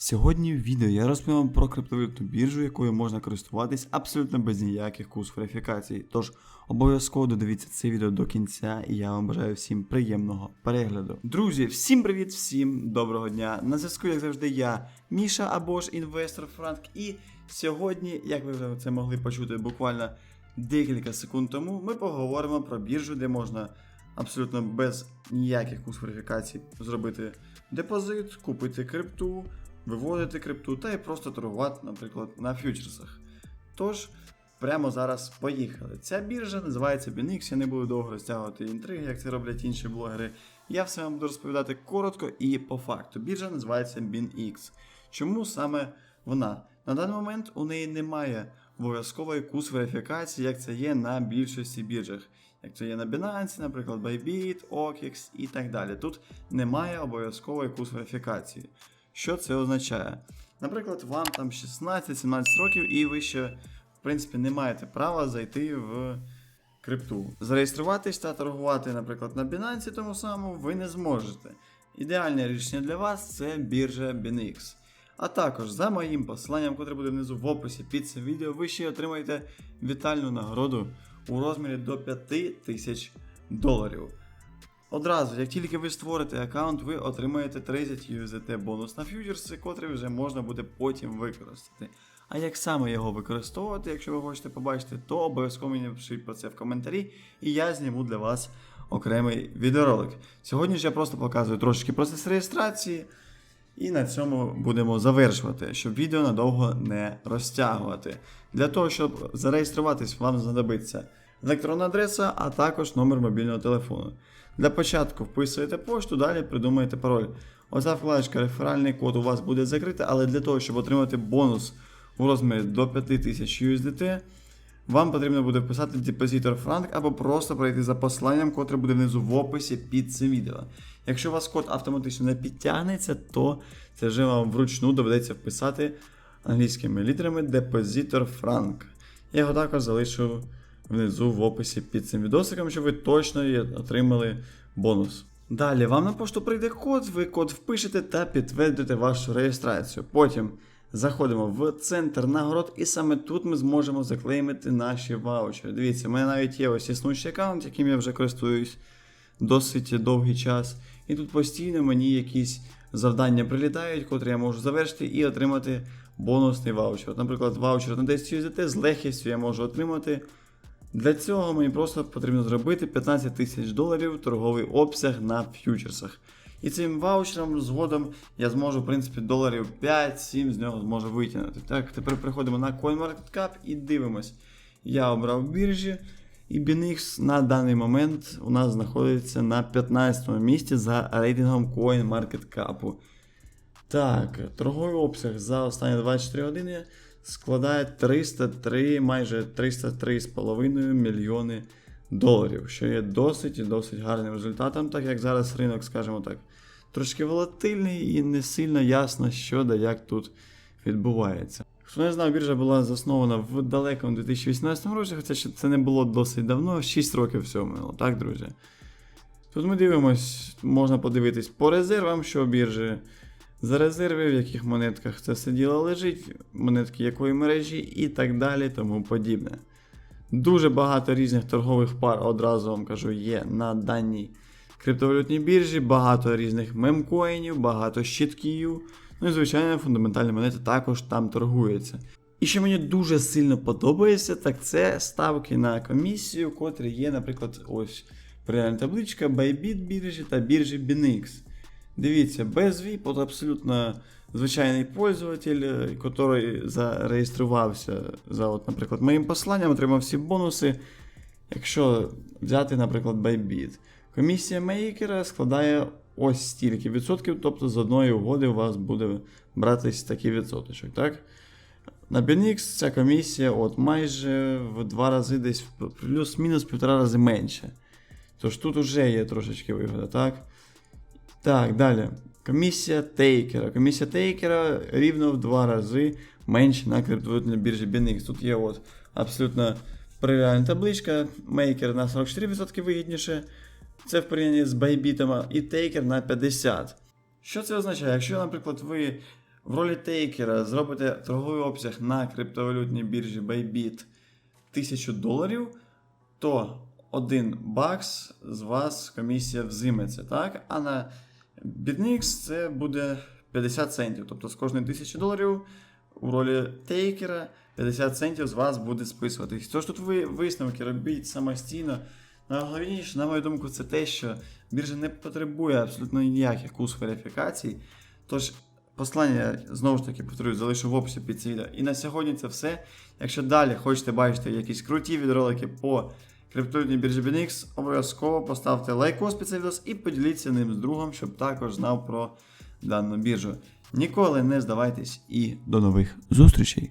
Сьогодні в відео я розповім вам про криптовалютну біржу, якою можна користуватись абсолютно без ніяких курс верифікацій. Тож обов'язково додивіться це відео до кінця, і я вам бажаю всім приємного перегляду. Друзі, всім привіт, всім доброго дня. На зв'язку, як завжди, я, Міша або ж інвестор Франк. І сьогодні, як ви вже це могли почути буквально декілька секунд тому, ми поговоримо про біржу, де можна абсолютно без ніяких курс верифікацій зробити депозит, купити крипту, виводити крипту та і просто торгувати, наприклад, на фьючерсах. Тож, прямо зараз поїхали. Ця біржа називається BinX, я не буду довго розтягувати інтриги, як це роблять інші блогери. Я все вам буду розповідати коротко і по факту. Біржа називається BinX. Чому саме вона? На даний момент у неї немає обов'язкової курс верифікації, як це є на більшості біржах. Як це є на Binance, наприклад, Bybit, OKX і так далі. Тут немає обов'язкової курс верифікації. Що це означає? Наприклад, вам там 16-17 років, і ви ще, в принципі, не маєте права зайти в крипту. Зареєструватись та торгувати, наприклад, на Binance тому самому ви не зможете. Ідеальне рішення для вас це біржа BinX. А також за моїм посиланням, котре буде внизу в описі під цим відео, ви ще отримаєте вітальну нагороду у розмірі до 5000 доларів. Одразу, як тільки ви створите аккаунт, ви отримаєте 30 USDT бонус на фьючерси, котрий вже можна буде потім використати. А як саме його використовувати, якщо ви хочете побачити, то обов'язково мені напишіть про це в коментарі, і я зніму для вас окремий відеоролик. Сьогодні ж я просто показую трошечки процес реєстрації, і на цьому будемо завершувати, щоб відео надовго не розтягувати. Для того, щоб зареєструватись, вам знадобиться електронна адреса, а також номер мобільного телефону. Для початку вписуєте пошту, далі придумаєте пароль. Оця вкладочка реферальний код у вас буде закрита, але для того, щоб отримати бонус у розмірі до 5000 USDT, вам потрібно буде вписати депозитор Frank або просто пройти за посиланням, котре буде внизу в описі під цим відео. Якщо у вас код автоматично не підтягнеться, то це вже вам вручну доведеться вписати англійськими літерами депозитор Frank. Я його також залишу внизу в описі під цим відосиком, щоб ви точно отримали бонус. Далі вам на пошту прийде код, ви код впишете та підтвердите вашу реєстрацію. Потім заходимо в центр нагород, і саме тут ми зможемо заклеймити наші ваучери. Дивіться, у мене навіть є ось існуючий аккаунт, яким я вже користуюсь досить довгий час. І тут постійно мені якісь завдання прилітають, котрі я можу завершити і отримати бонусний ваучер. Наприклад, ваучер на 10 USDT з легкістю я можу отримати. Для цього мені просто потрібно зробити 15 тисяч доларів торговий обсяг на ф'ючерсах. І цим ваучером згодом я зможу, в принципі, доларів 5-7 з нього зможу витягнути. Так, тепер приходимо на CoinMarketCap і дивимось. Я обрав біржі, і BinX на даний момент у нас знаходиться на 15 місці за рейтингом CoinMarketCap. Так, торговий обсяг за останні 24 години складає 303, майже 303,5 мільйони доларів, що є досить і досить гарним результатом, так як зараз ринок, скажімо так, трошки волатильний і не сильно ясно, що да як тут відбувається. Хто не знав, біржа була заснована в далекому 2018 році, хоча ще це не було досить давно, 6 років всього минуло, так, друзі? Тут ми дивимось, можна подивитись по резервам, що біржі. За резерви, в яких монетках це все діло лежить, монетки якої мережі і так далі, тому подібне. Дуже багато різних торгових пар, одразу вам кажу, є на даній криптовалютній біржі, багато різних мемкоїнів, багато щитків. Ну і звичайно, фундаментальні монети також там торгуються. І що мені дуже сильно подобається, так це ставки на комісію, котрі є, наприклад, ось порівняльна табличка Bybit біржі та біржі BinX. Дивіться, без VIP, от абсолютно звичайний пользователь, е, який зареєструвався за, от, наприклад, моїм посланням, отримав всі бонуси. Якщо взяти, наприклад, Bybit. Комісія мейкера складає ось стільки відсотків, тобто з одної угоди у вас буде братись такий відсоточок, так? На BNX ця комісія от майже в два рази десь плюс-мінус півтора рази менше. Тож тут вже є трошечки вигода, так? Так, далі. Комісія тейкера. Комісія тейкера рівно в два рази менше на криптовалютній біржі BNX. Тут є от абсолютно перевіряна табличка. Мейкер на 44% вигідніше. Це в порівнянні з Bybit, і тейкер на 50%. Що це означає? Якщо, наприклад, ви в ролі тейкера зробите торговий обсяг на криптовалютній біржі Bybit 1000 доларів, то 1 бакс з вас комісія взиметься, так? А на BitNix це буде 50 центів. Тобто з кожної 1000 доларів у ролі тейкера 50 центів з вас буде списуватись. Тож тут ви висновки робіть самостійно. Найголовніше, на мою думку, це те, що біржа не потребує абсолютно ніяких курс верифікацій. Тож, послання знову ж таки повторюю, залишу в описі під це відео. І на сьогодні це все. Якщо далі хочете бачити якісь круті відеоролики по криптовалютній біржі BNX, обов'язково поставте лайкос під цей відео і поділіться ним з другом, щоб також знав про дану біржу. Ніколи не здавайтесь і до нових зустрічей!